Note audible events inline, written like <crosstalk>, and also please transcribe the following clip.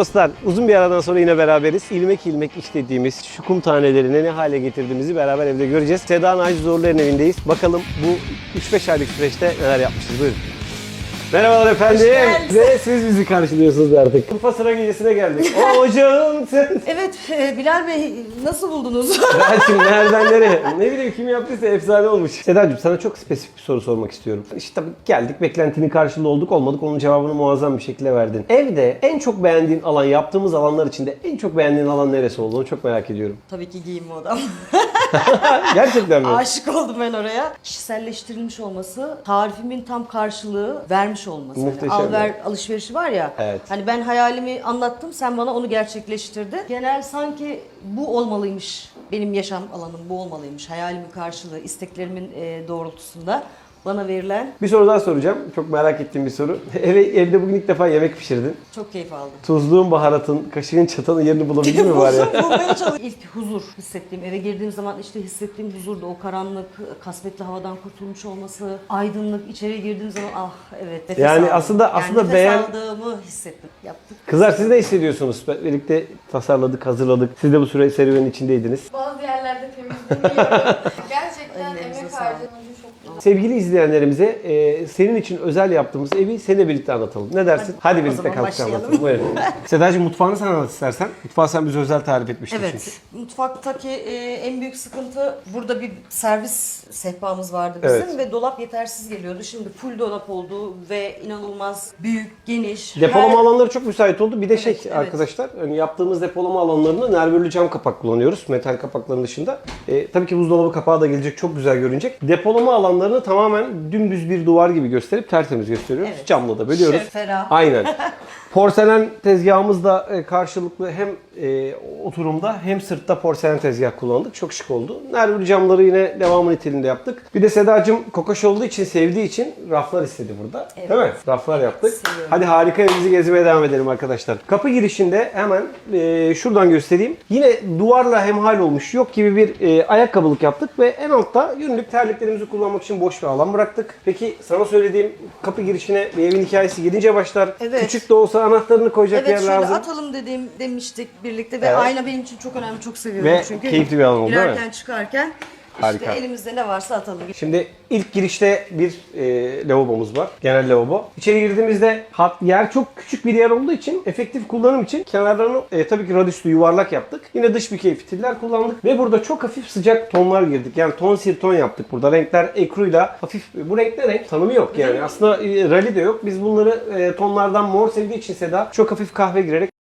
dostlar, uzun bir aradan sonra yine beraberiz. İlmek ilmek işlediğimiz şu kum tanelerini ne hale getirdiğimizi beraber evde göreceğiz. Seda Naci Zorlu'nun evindeyiz. Bakalım bu 3-5 aylık süreçte neler yapmışız. Buyurun. Merhabalar efendim. geldiniz. Ve siz bizi karşılıyorsunuz artık. Kupa sıra gecesine geldik. <laughs> O hocam sen. Evet e, Bilal Bey nasıl buldunuz? <laughs> Ben şimdi nereden nereye? Ne bileyim kim yaptıysa efsane olmuş. Sedacığım sana çok spesifik bir soru sormak istiyorum. İşte tabii geldik beklentinin karşılığı olduk olmadık onun cevabını muazzam bir şekilde verdin. Evde en çok beğendiğin alan yaptığımız alanlar içinde en çok beğendiğin alan neresi olduğunu çok merak ediyorum. Tabii ki giyinme odam. <laughs> Gerçekten mi? Aşık oldum ben oraya. Kişiselleştirilmiş olması, tarifimin tam karşılığı vermiş olması. Hani Muhteşem al ver ya. alışverişi var ya. Evet. Hani ben hayalimi anlattım, sen bana onu gerçekleştirdin. Genel sanki bu olmalıymış. Benim yaşam alanım bu olmalıymış. Hayalimin karşılığı, isteklerimin e, doğrultusunda bana verilen Bir soru daha soracağım. Çok merak ettiğim bir soru. <laughs> Eve, evde bugün ilk defa yemek pişirdin. çok keyif aldım. Tuzluğun, baharatın, kaşığın, çatalın yerini bulabildin mi bari? <laughs> Bulmaya. İlk huzur hissettiğim, eve girdiğim zaman işte hissettiğim huzurdu. O karanlık, kasvetli havadan kurtulmuş olması, aydınlık, içeri girdiğim zaman ah evet nefes Yani aldım. aslında- Yani aslında nefes beğen- aldığımı hissettim, yaptık. Kızlar siz ne hissediyorsunuz? Birlikte tasarladık, hazırladık. Siz de bu süre serüvenin içindeydiniz. Bazı yerlerde temizleniyor. <laughs> Gerçekten Sevgili izleyenlerimize e, senin için özel yaptığımız evi seninle birlikte anlatalım. Ne dersin? Hadi, Hadi, birlikte kalkıp başlayalım. anlatalım. <laughs> Buyurun. <laughs> Sedacığım mutfağını sen anlat istersen. Mutfağı sen bize özel tarif etmiştin çünkü. Evet, mutfaktaki e, en büyük sıkıntı burada bir servis sehpamız vardı bizim Evet. ve dolap yetersiz geliyordu. Şimdi full dolap oldu ve inanılmaz büyük, geniş. Depolama Her- alanları çok müsait oldu. Bir de şey evet. arkadaşlar hani yaptığımız depolama alanlarında nervürlü cam kapak kullanıyoruz. Metal kapakların dışında. E, tabii ki buzdolabı kapağı da gelecek. Çok güzel görünecek. Depolama alanlarını tamamen dümdüz bir duvar gibi gösterip tertemiz gösteriyoruz. Evet. Camla da bölüyoruz. Ferah. Aynen. <laughs> Porselen tezgahımız da e, karşılıklı hem e, oturumda hem sırtta porselen tezgah kullandık. Çok şık oldu. Nervürlü camları yine devamı niteliğinde yaptık. Bir de Sedacığım kokoş olduğu için, sevdiği için raflar istedi burada. Evet. Değil mi? Raflar yaptık. Seviyorum. Hadi harika evimizi gezmeye devam edelim arkadaşlar. Kapı girişinde hemen e, şuradan göstereyim. Yine duvarla hemhal olmuş yok gibi bir e, ayakkabılık yaptık ve en altta günlük terliklerimizi kullanmak için boş bir alan bıraktık. Peki sana söylediğim kapı girişine bir evin hikayesi gidince başlar. Evet. Küçük de olsa anahtarını koyacak Evet yer şöyle lazım. atalım dediğim demiştik birlikte ve Evet. ayna benim için çok önemli çok seviyorum Ve çünkü. keyifli bir alan oldu, değil mi? Girerken çıkarken Harika. işte elimizde ne varsa atalım. Şimdi ilk girişte bir e, lavabomuz var. Genel lavabo. İçeri girdiğimizde hat, yer çok küçük bir yer olduğu için efektif kullanım için kenarlarını e, tabii ki radüslü yuvarlak yaptık. Yine dış bükey fitiller kullandık ve burada çok hafif sıcak tonlar girdik. Yani ton sir ton yaptık burada. Renkler ekruyla hafif bu renkte renk tanımı yok yani. Aslında e, rally de yok. Biz bunları e, tonlardan mor sevdiği için Seda çok hafif kahve girerek